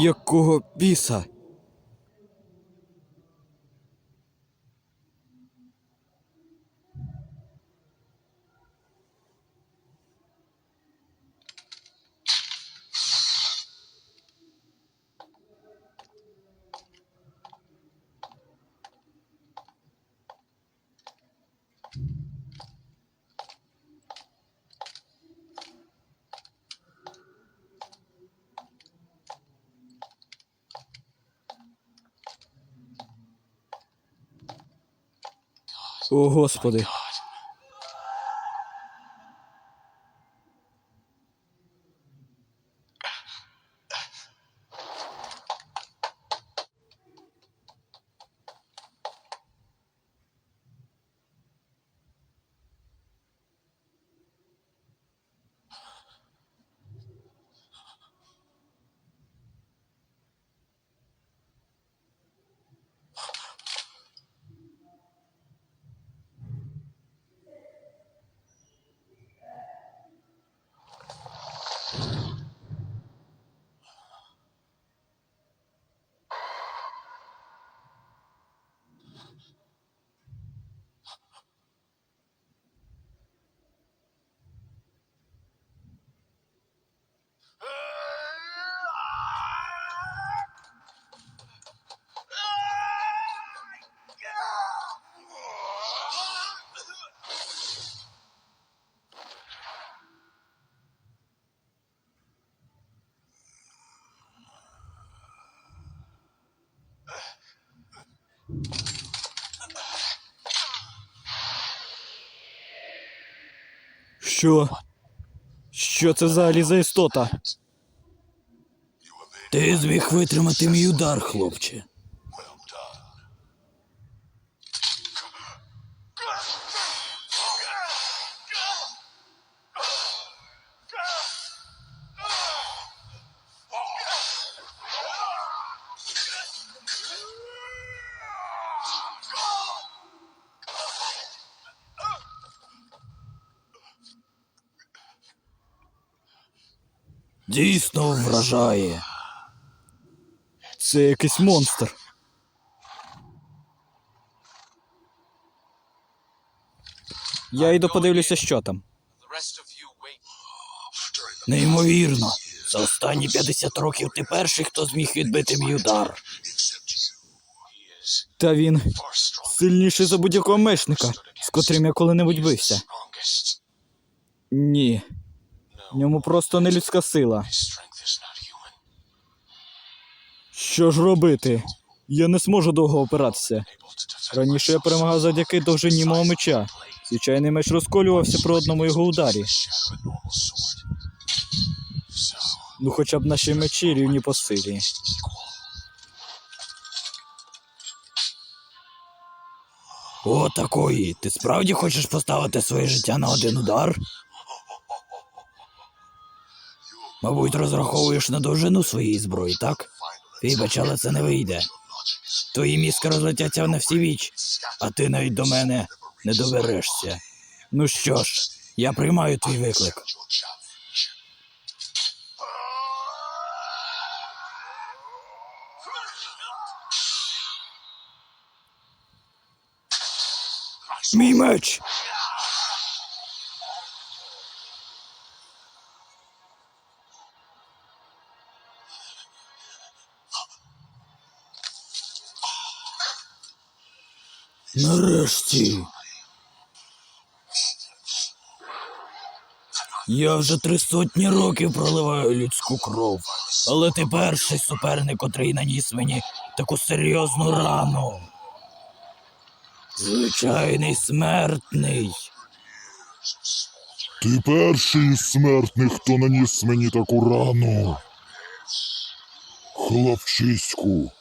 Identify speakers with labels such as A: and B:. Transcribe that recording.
A: Якого біса? О, господи. Що? Що це взагалі за істота?
B: Ти зміг витримати мій удар, хлопче. Дійсно вражає.
A: Це якийсь монстр. Я йду подивлюся, що там.
B: Неймовірно. За останні 50 років ти перший, хто зміг відбити мій удар.
A: Та він сильніший за будь-якого мешника, з котрим я коли-небудь бився. Ні. В ньому просто нелюдська сила. Що ж робити? Я не зможу довго опиратися. Раніше я перемагав завдяки довжині мого меча. Звичайний меч розколювався при одному його ударі. Ну хоча б наші мечі рівні по силі.
B: О, такої. Ти справді хочеш поставити своє життя на один удар? Мабуть, розраховуєш на довжину своєї зброї, так? Вибач, але це не вийде. Твої мізки розлетяться на всі віч, а ти навіть до мене не доберешся. Ну що ж, я приймаю твій виклик. Мій меч! Нарешті. Я вже три сотні років проливаю людську кров, але ти перший суперник, котрий наніс мені таку серйозну рану. Звичайний смертний.
C: Ти перший із смертних, хто наніс мені таку рану. Хлопчиську,